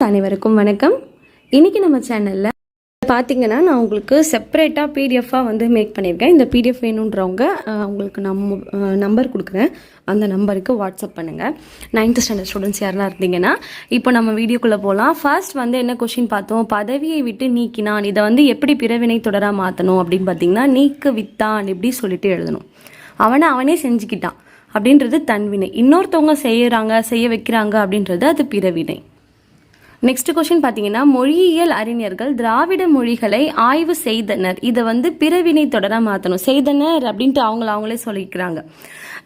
அனைவருக்கும் வணக்கம். இன்னைக்கு நம்ம சேனலில் பார்த்தீங்கன்னா நான் உங்களுக்கு செப்பரேட்டாக பிடிஎஃபாக வந்து மேக் பண்ணியிருக்கேன். இந்த பிடிஎஃப் வேணுன்றவங்க உங்களுக்கு நம்ம நம்பர் கொடுக்குறேன். அந்த நம்பருக்கு வாட்ஸ்அப் பண்ணுங்கள் நைன்த் ஸ்டாண்டர்ட் ஸ்டூடெண்ட்ஸ் யாரெல்லாம் இருந்தீங்கன்னா இப்போ நம்ம வீடியோக்குள்ளே போகலாம் ஃபர்ஸ்ட் வந்து என்ன கொஷின் பார்த்தோம்? பதவியை விட்டு நீக்கினான். இதை வந்து எப்படி பிறவினை தொடராக மாற்றணும் அப்படின்னு பார்த்தீங்கன்னா நீக்கு வித்தான் இப்படி சொல்லிட்டு எழுதணும். அவனை அவனே செஞ்சுக்கிட்டான். அப்படின்றது தன்வினை இன்னொருத்தவங்க செய்கிறாங்க செய்ய வைக்கிறாங்க அப்படின்றது அது பிறவினை. நெக்ஸ்ட் கொஸ்டின் பார்த்தீங்கன்னா மொழியியல் அறிஞர்கள் திராவிட மொழிகளை ஆய்வு செய்தனர். இதை வந்து பிறவினை தொடராக மாற்றணும் செய்தனர் அப்படின்ட்டு அவங்கள அவங்களே சொல்லிக்கிறாங்க.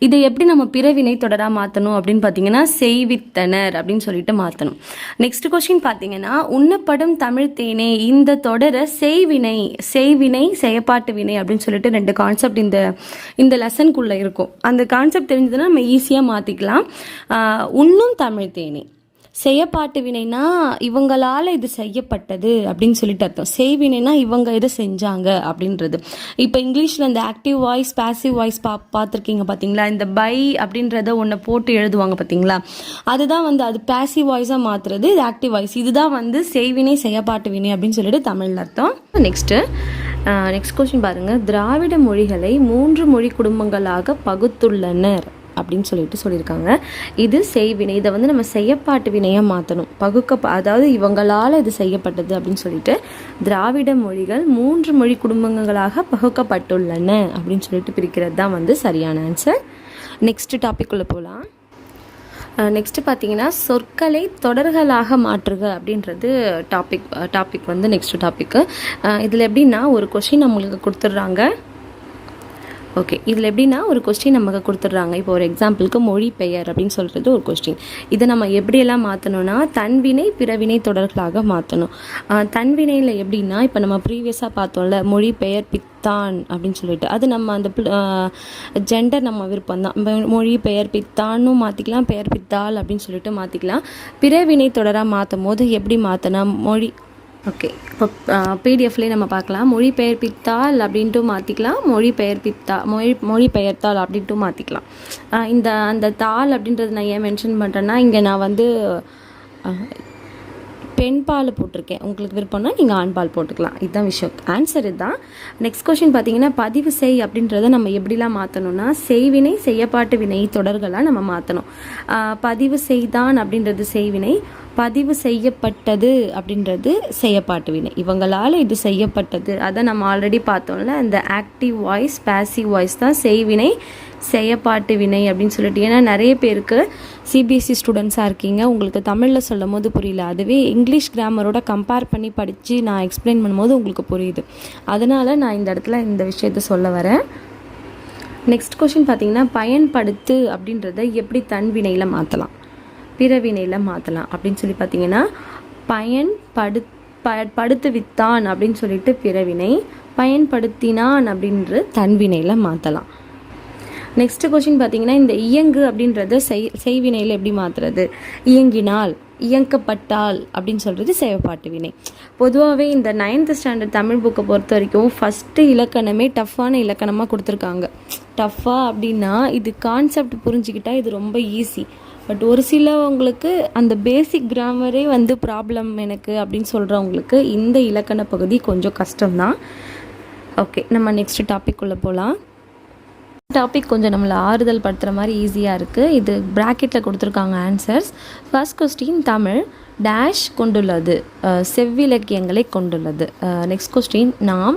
இதை எப்படி நம்ம பிறவினை தொடராக மாற்றணும் அப்படின்னு பார்த்தீங்கன்னா செய்வித்தனர் அப்படின்னு சொல்லிட்டு மாற்றணும் நெக்ஸ்ட் கொஸ்டின் பார்த்தீங்கன்னா உண்ணப்படும் தமிழ் தேனே இந்த தொடரை செய்வினை செய்வினை செயப்பாட்டு வினை அப்படின்னு சொல்லிட்டு ரெண்டு கான்செப்ட் இந்த இந்த லெசனுக்குள்ளே இருக்கும். அந்த கான்செப்ட் தெரிஞ்சதுன்னா நம்ம ஈஸியாக மாற்றிக்கலாம் உண்ணும் தமிழ் தேனே. செய்யப்பாட்டு வினைனா இவங்களால் இது செய்யப்பட்டது அப்படின்னு சொல்லிட்டு அர்த்தம். செய்வினைனா இவங்க இதை செஞ்சாங்க அப்படின்றது. இப்போ இங்கிலீஷில் இந்த ஆக்டிவ் வாய்ஸ் பேசிவ் வாய்ஸ் பா பார்த்துருக்கீங்க பார்த்தீங்களா இந்த பை அப்படின்றத ஒன்று போட்டு எழுதுவாங்க பார்த்தீங்களா அதுதான் வந்து அது பேசிவ் வாய்ஸாக மாற்றுறது இது ஆக்டிவ் வாய்ஸ் இதுதான் வந்து செய்வினை செய்யப்பாட்டு வினை அப்படின்னு சொல்லிட்டு தமிழில் அர்த்தம். நெக்ஸ்ட்டு நெக்ஸ்ட் கொஸ்டின் பாருங்கள் திராவிட மொழிகளை மூன்று மொழி குடும்பங்களாக பகுத்துள்ளனர். அப்படின்னு சொல்லிட்டு சொல்லியிருக்காங்க. இது செய்வினை இதை வந்து நம்ம செய்யப்பாட்டு வினையாக மாற்றணும் பகுக்க அதாவது இவங்களால் இது செய்யப்பட்டது அப்படின்னு சொல்லிட்டு திராவிட மொழிகள் மூன்று மொழி குடும்பங்களாக பகுக்கப்பட்டுள்ளன அப்படின்னு சொல்லிட்டு பிரிக்கிறது தான் வந்து சரியான ஆன்சர் நெக்ஸ்ட் டாபிக் உள்ள போகலாம் நெக்ஸ்ட்டு பார்த்தீங்கன்னா சொற்களை தொடர்களாக மாற்றுக அப்படின்றது டாபிக் டாபிக் வந்து நெக்ஸ்ட் டாப்பிக்கு இதில் எப்படின்னா ஒரு கொஷின் நம்மளுக்கு கொடுத்துட்றாங்க. ஓகே இதில் எப்படின்னா ஒரு கொஸ்டின் நமக்கு கொடுத்துட்றாங்க. இப்போ ஒரு எக்ஸாம்பிளுக்கு மொழி பெயர் அப்படின்னு சொல்கிறது ஒரு கொஸ்டின் இதை நம்ம எப்படியெல்லாம் மாற்றணும்னா தன்வினை பிறவினை தொடர்களாக மாற்றணும் தன்வினையில் எப்படின்னா இப்போ நம்ம ப்ரீவியஸாக பார்த்தோம்ல மொழி பெயர் பித்தான் அப்படின்னு சொல்லிட்டு. அது நம்ம அந்த ஜெண்டர் நம்ம விருப்பம் தான். மொழி பெயர் பித்தான்னு மாற்றிக்கலாம் பெயர் பித்தால் அப்படின்னு சொல்லிட்டு மாற்றிக்கலாம் பிறவினை தொடராக மாற்றும் போது எப்படி மாற்றினா மொழி ஓகே இப்போ பிடிஎஃப்லேயே நம்ம பார்க்கலாம். மொழி பெயர்ப்பித்தால் அப்படின்ட்டு மாற்றிக்கலாம் மொழி பெயர்ப்பித்தா மொழி மொழி பெயர்த்தால் அப்படின்ட்டு மாற்றிக்கலாம் இந்த அந்த தாள் அப்படின்றது நான் ஏன் மென்ஷன் பண்ணுறேன்னா இங்கே நான் வந்து பெண் பால் போட்டிருக்கேன். உங்களுக்கு விருப்பம்னா நீங்கள் ஆண் பால் போட்டுக்கலாம். இதுதான் விஷயம். ஆன்சர் இதுதான். நெக்ஸ்ட் கொஷின் பார்த்தீங்கன்னா பதிவு செய் அப்படின்றத நம்ம எப்படிலாம் மாற்றணும்னா செய்வினை செய்யப்பாட்டு வினை தொடர்களாக நம்ம மாற்றணும் பதிவு செய்தான் அப்படின்றது செய்வினை பதிவு செய்யப்பட்டது அப்படின்றது செய்யப்பாட்டு வினை. இவங்களால் இது செய்யப்பட்டது. அதை நம்ம ஆல்ரெடி பார்த்தோம்ல இந்த ஆக்டிவ் வாய்ஸ் பேசிவ் வாய்ஸ் தான் செய்வினை செய்யப்பாட்டு வினை அப்படின்னு சொல்லிட்டு. ஏன்னா நிறைய பேருக்கு சிபிஎஸ்சி ஸ்டூடெண்ட்ஸாக இருக்கீங்க. உங்களுக்கு தமிழில் சொல்லும் போது புரியல. அதுவே இங்கிலீஷ் கிராமரோட கம்பேர் பண்ணி படித்து நான் எக்ஸ்பிளைன் பண்ணும்போது உங்களுக்கு புரியுது. அதனால் நான் இந்த இடத்துல இந்த விஷயத்த சொல்ல வரேன். நெக்ஸ்ட் கொஷின் பார்த்தீங்கன்னா பயன்படுத்து அப்படின்றத எப்படி தன்வினையில் மாற்றலாம் பிறவினையில் மாற்றலாம் அப்படின்னு சொல்லி பார்த்தீங்கன்னா பயன்படு ப படுத்து வித்தான் அப்படின்னு சொல்லிட்டு பிறவினை பயன்படுத்தினான் அப்படின்ற தன்வினையில் மாற்றலாம் நெக்ஸ்ட் கொஷின் பார்த்தீங்கன்னா இந்த இயங்கு அப்படின்றத செய் செய்வினையில் எப்படி மாற்றுறது இயங்கினால் இயங்கப்பட்டால் அப்படின்னு சொல்கிறது செயற்பாட்டு வினை. பொதுவாகவே இந்த நைன்த் ஸ்டாண்டர்ட் தமிழ் புக்கை பொறுத்த வரைக்கும் ஃபஸ்ட்டு இலக்கணமே டஃப்பான இலக்கணமாக கொடுத்துருக்காங்க. டஃப்பாக அப்படின்னா இது கான்செப்ட் புரிஞ்சுக்கிட்டால் இது ரொம்ப ஈஸி பட் ஒரு சிலவங்களுக்கு அந்த பேசிக் கிராமரே வந்து ப்ராப்ளம் எனக்கு அப்படின்னு சொல்கிறவங்களுக்கு இந்த இலக்கண பகுதி கொஞ்சம் கஷ்டம்தான். ஓகே நம்ம நெக்ஸ்ட் டாபிக் உள்ளே போகலாம் டாபிக் கொஞ்சம் நம்மளை ஆறுதல் படுத்துகிற மாதிரி ஈஸியாக இருக்குது இது ப்ராக்கெட்டில் கொடுத்துருக்காங்க answers first question Tamil dash கொண்டுள்ளது. செவ்விலக்கியங்களை கொண்டுள்ளது. நெக்ஸ்ட் கொஸ்டின் நாம்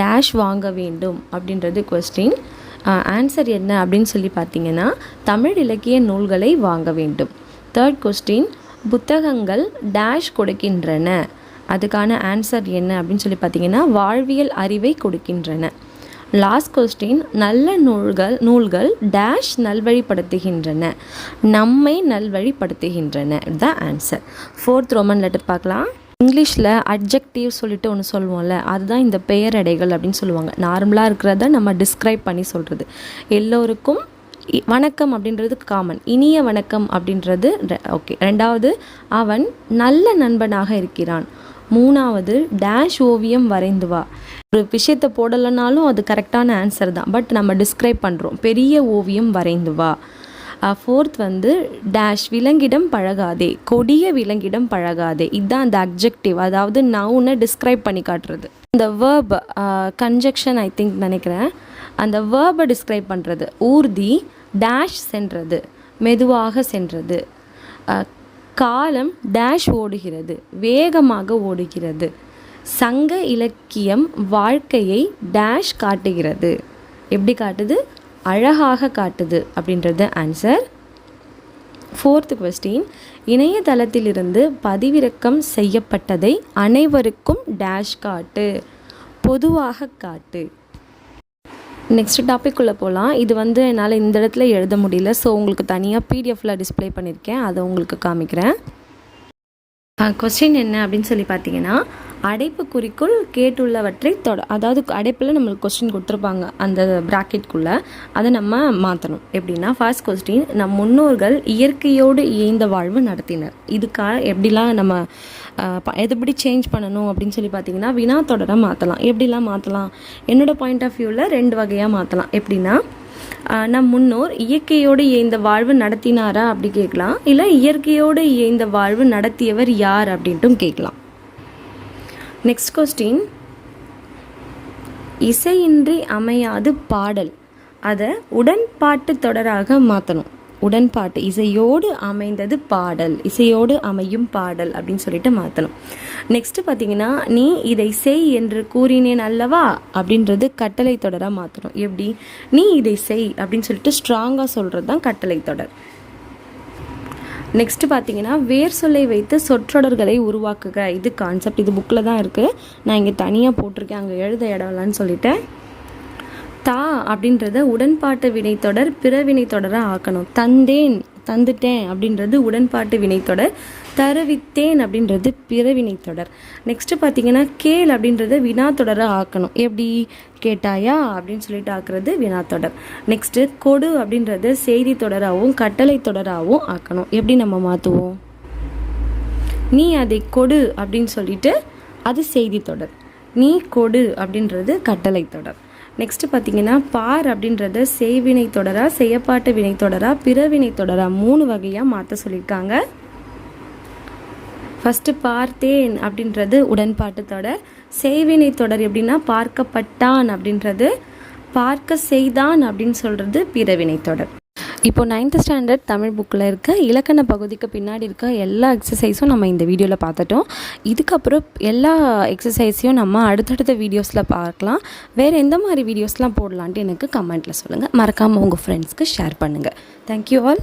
டேஷ் வாங்க வேண்டும் அப்படின்றது கொஸ்டின் ஆன்சர் என்ன அப்படின்னு சொல்லி பார்த்தீங்கன்னா தமிழ் இலக்கிய நூல்களை வாங்க வேண்டும். தேர்ட் கொஸ்டின் புத்தகங்கள் டேஷ் கொடுக்கின்றன. அதுக்கான ஆன்சர் என்ன அப்படின்னு சொல்லி பார்த்தீங்கன்னா வாழ்வியல் அறிவை கொடுக்கின்றன. லாஸ்ட் கொஸ்டின் நல்ல நூல்கள் நூல்கள் டேஷ் நல்வழிப்படுத்துகின்றன. நம்மை நல்வழிப்படுத்துகின்றன. இதுதான் ஆன்சர் ஃபோர்த் ரோமன் லெட்டர் பார்க்கலாம். இங்கிலீஷில் அட்ஜெக்டிவ் சொல்லிட்டு ஒன்று சொல்லுவோம்ல அதுதான் இந்த பெயரடைகள் அப்படின்னு சொல்லுவாங்க. நார்மலாக இருக்கிறத நம்ம டிஸ்கிரைப் பண்ணி சொல்கிறது எல்லோருக்கும் இ- வணக்கம் அப்படின்றது காமன் இனிய வணக்கம் அப்படின்றது ஓகே ரெண்டாவது அவன் நல்ல நண்பனாக இருக்கிறான். மூணாவது டேஷ் ஓவியம் வரைந்து வா. ஒரு விஷயத்தை போடலைனாலும் அது கரெக்டான ஆன்சர் தான். பட் நம்ம டிஸ்கிரைப் பண்ணுறோம் பெரிய ஓவியம் வரைந்து வா. ஃபோர்த் வந்து டேஷ் விலங்கிடம் பழகாதே கொடிய விலங்கிடம் பழகாதே. இதுதான் அந்த அப்ஜெக்டிவ் அதாவது நவுனை டிஸ்கிரைப் பண்ணி காட்டுறது. இந்த வேர்ப் கன்ஜெக்ஷன் ஐ திங்க் நினைக்கிறேன். அந்த வேர்பை டிஸ்கிரைப் பண்ணுறது ஊர்தி டேஷ் சென்றது. மெதுவாக சென்றது. காலம் டேஷ் ஓடுகிறது. வேகமாக ஓடுகிறது. சங்க இலக்கியம் வாழ்க்கையை டேஷ் காட்டுகிறது. எப்படி காட்டுது? அழகாக காட்டுது அப்படின்றது ஆன்சர் ஃபோர்த்து கொஸ்டின் இணையதளத்திலிருந்து பதிவிறக்கம் செய்யப்பட்டதை அனைவருக்கும் டேஷ் காட்டு. பொதுவாக காட்டு. நெக்ஸ்ட் டாபிக் போகலாம் இது வந்து என்னால் இந்த இடத்துல எழுத முடியல. ஸோ உங்களுக்கு தனியாக பிடிஎஃப்ல டிஸ்ப்ளே பண்ணியிருக்கேன் அதை உங்களுக்கு காமிக்கிறேன். கொஸ்டின் என்ன அப்படின்னு சொல்லி பார்த்தீங்கன்னா அடைப்புக்குறிக்குள் கேட்டுள்ளவற்றை தொட அதாவது அடைப்பில் நம்மளுக்கு கொஸ்டின் கொடுத்துருப்பாங்க அந்த ப்ராக்கெட்குள்ளே அதை நம்ம மாற்றணும் எப்படின்னா ஃபர்ஸ்ட் கொஸ்டின் நம் முன்னோர்கள் இயற்கையோடு இயைந்த வாழ்வு நடத்தினர். இதுக்காக எப்படிலாம் நம்ம ப- எதுபடி சேஞ்ச் பண்ணணும் அப்படின்னு சொல்லி பார்த்தீங்கன்னா வினா தொடரை மாற்றலாம் எப்படிலாம் மாற்றலாம் என்னோட பாயிண்ட் ஆஃப் வியூவில் ரெண்டு வகையாக மாற்றலாம் எப்படின்னா நம் முன்னோர் இயற்கையோடு இயைந்த வாழ்வு நடத்தினாரா அப்படி கேட்கலாம். இல்லை இயற்கையோடு இயைந்த வாழ்வு நடத்தியவர் யார் அப்படின்ட்டும் கேட்கலாம். நெக்ஸ்ட் கொஸ்டின் இசையின்றி அமையாது பாடல். அதை உடன்பாட்டு தொடராக மாற்றணும் உடன்பாட்டு இசையோடு அமைந்தது பாடல். இசையோடு அமையும் பாடல் அப்படின்னு சொல்லிட்டு மாற்றணும் நெக்ஸ்ட்டு பார்த்தீங்கன்னா நீ இதை செய் என்று கூறினேன் அல்லவா? அப்படின்றது கட்டளை தொடராக மாற்றணும் எப்படி? நீ இதை செய் அப்படின்னு சொல்லிட்டு ஸ்ட்ராங்காக சொல்கிறது தான் கட்டளை தொடர். நெக்ஸ்ட் பார்த்தீங்கன்னா வேர் சொல்லை வைத்து சொற்றொடர்களை உருவாக்குக. இது கான்செப்ட் இது புக்கில் தான் இருக்குது நான் இங்கே தனியாக போட்டிருக்கேன். அங்கே எழுத இடம்லான்னு சொல்லிட்டேன். தா அப்படின்றத உடன்பாட்டு வினைத்தொடர் பிற வினைத்தொடராக ஆக்கணும். தந்தேன். தந்துட்டேன் அப்படின்றது உடன்பாட்டு வினைத்தொடர் தருவித்தேன் அப்படின்றது பிற வினைத்தொடர் நெக்ஸ்ட் பார்த்தீங்கன்னா கேள் அப்படின்றத வினாத்தொடராக ஆக்கணும். எப்படி? கேட்டாயா? அப்படின்னு சொல்லிட்டு ஆக்குறது வினாத்தொடர். நெக்ஸ்ட்டு கொடு அப்படின்றது செய்தி தொடராகவும் கட்டளை தொடராகவும் ஆக்கணும். எப்படி நம்ம மாற்றுவோம் நீ அதை கொடு அப்படின்னு சொல்லிட்டு அது செய்தி தொடர் நீ கொடு அப்படின்றது கட்டளை தொடர் நெக்ஸ்ட் பார்த்தீங்கன்னா பார் அப்படின்றத செய்வினை தொடரா செய்யப்பாட்டு வினை தொடரா பிறவினை தொடரா மூணு வகையாக மாற்ற சொல்லியிருக்காங்க ஃபஸ்ட்டு பார்த்தேன் அப்படின்றது உடன்பாட்டு தொடர். செய்வினை தொடர் எப்படின்னா பார்க்கப்பட்டான் அப்படின்றது. பார்க்க செய்தான் அப்படின்னு சொல்கிறது பிறவினை தொடர். இப்போ நைன்த் ஸ்டாண்டர்ட் தமிழ் புக்கில் இருக்க இலக்கண பகுதிக்கு பின்னாடி இருக்க எல்லா எக்ஸசைஸும் நம்ம இந்த வீடியோவில் பார்த்துட்டோம். இதுக்கப்புறம் எல்லா எக்ஸசைஸையும் நம்ம அடுத்தடுத்த வீடியோஸில் பார்க்கலாம். வேறு எந்த மாதிரி வீடியோஸ்லாம் போடலான்ட்டு எனக்கு கமெண்ட்டில் சொல்லுங்கள் மறக்காமல் உங்கள் ஃப்ரெண்ட்ஸ்க்கு ஷேர் பண்ணுங்கள் தேங்க்யூ ஆல்